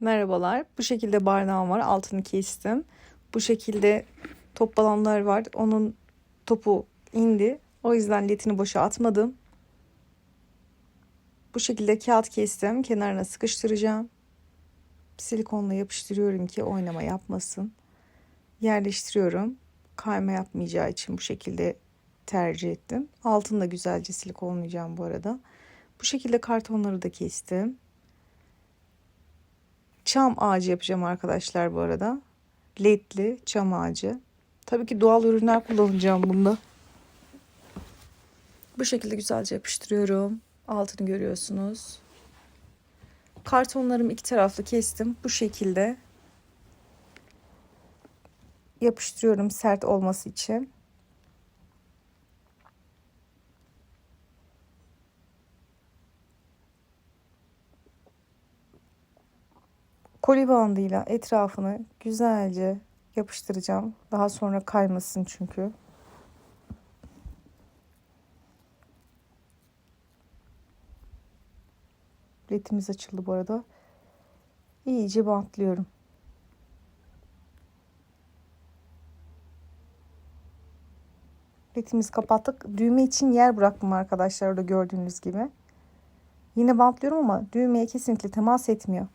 Merhabalar. Bu şekilde bardağım var. Altını kestim. Bu şekilde top balonlar var. Onun topu indi. O yüzden letini boşa atmadım. Bu şekilde kağıt kestim. Kenarına sıkıştıracağım. Silikonla yapıştırıyorum ki oynama yapmasın. Yerleştiriyorum. Kayma yapmayacağı için bu şekilde tercih ettim. Altını da güzelce silikonlayacağım bu arada. Bu şekilde kartonları da kestim. Çam ağacı yapacağım arkadaşlar bu arada. Ledli çam ağacı. Tabii ki doğal ürünler kullanacağım bunda. Bu şekilde güzelce yapıştırıyorum. Altını görüyorsunuz. Kartonlarımı iki taraflı kestim. Bu şekilde yapıştırıyorum sert olması için. Koli bandıyla etrafını güzelce yapıştıracağım. Daha sonra kaymasın çünkü. Ledimiz açıldı bu arada. İyice bantlıyorum. Ledimizi kapattık. Düğme için yer bıraktım arkadaşlar orada gördüğünüz gibi. Yine bantlıyorum ama düğmeye kesinlikle temas etmiyor.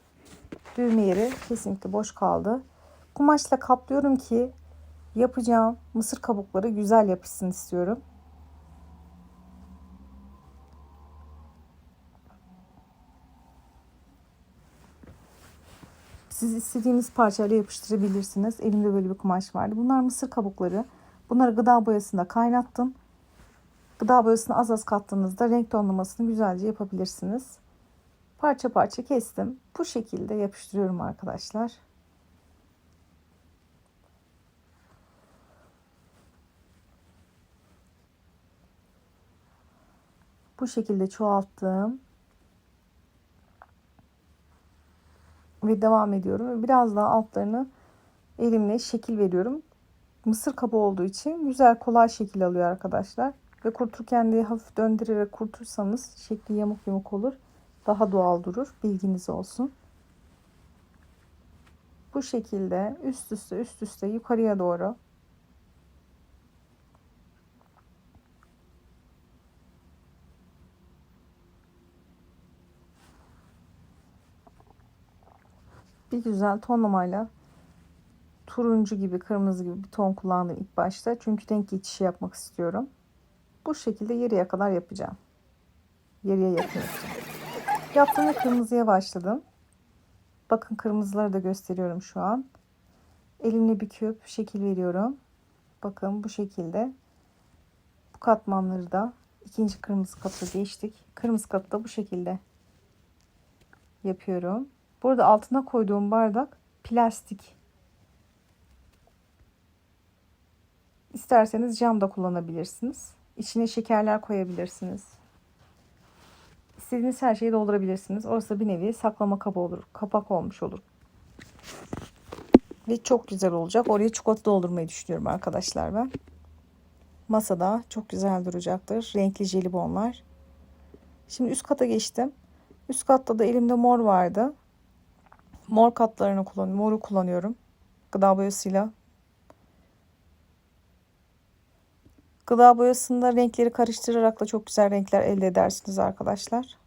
Düğme yeri kesinlikle boş kaldı. Kumaşla kaplıyorum ki yapacağım mısır kabukları güzel yapışsın istiyorum. Siz istediğiniz parçayla yapıştırabilirsiniz. Elimde böyle bir kumaş vardı. Bunlar mısır kabukları. Bunları gıda boyasında kaynattım. Gıda boyasını az az kattığınızda renk tonlamasını güzelce yapabilirsiniz. Parça parça kestim. Bu şekilde yapıştırıyorum arkadaşlar. Bu şekilde çoğalttım. Ve devam ediyorum. Biraz daha altlarını elimle şekil veriyorum. Mısır kabı olduğu için güzel kolay şekil alıyor arkadaşlar. Ve kuruturken de hafif döndürerek kurutursanız şekli yamuk yamuk olur. Daha doğal durur. Bilginiz olsun. Bu şekilde üst üste üst üste yukarıya doğru bir güzel tonlamayla turuncu gibi kırmızı gibi bir ton kullandım ilk başta. Çünkü renk geçişi yapmak istiyorum. Bu şekilde yarıya kadar yapacağım. Yarıya yakın yapacağım. Yaptığımda kırmızıya başladım. Bakın kırmızıları da gösteriyorum şu an. Elimle bir küp şekil veriyorum. Bakın bu şekilde. Bu katmanları da ikinci kırmızı katı geçtik. Kırmızı katı da bu şekilde yapıyorum. Burada altına koyduğum bardak plastik. İsterseniz cam da kullanabilirsiniz. İçine şekerler koyabilirsiniz. İstediğiniz her şeyi doldurabilirsiniz. Orası bir nevi saklama kabı olur. Kapak olmuş olur. Ve çok güzel olacak. Oraya çikolata doldurmayı düşünüyorum arkadaşlar ben. Masada çok güzel duracaktır. Renkli jelibonlar. Şimdi üst kata geçtim. Üst katta da elimde mor vardı. Mor katlarını kullanıyorum. Moru kullanıyorum. Gıda boyasıyla. Gıda boyasında renkleri karıştırarak da çok güzel renkler elde edersiniz arkadaşlar.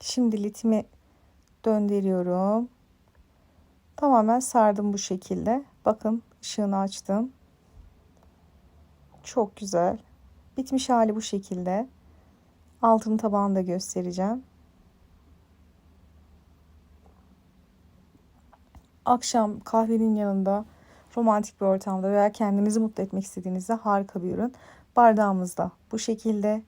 Şimdi litimi döndürüyorum. Tamamen sardım bu şekilde. Bakın ışığını açtım. Çok güzel. Bitmiş hali bu şekilde. Altın tabağını da göstereceğim. Akşam kahvenin yanında romantik bir ortamda veya kendinizi mutlu etmek istediğinizde harika bir ürün. Bardağımızda bu şekilde,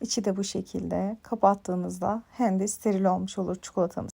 içi de bu şekilde kapattığınızda hem de steril olmuş olur çikolatamız.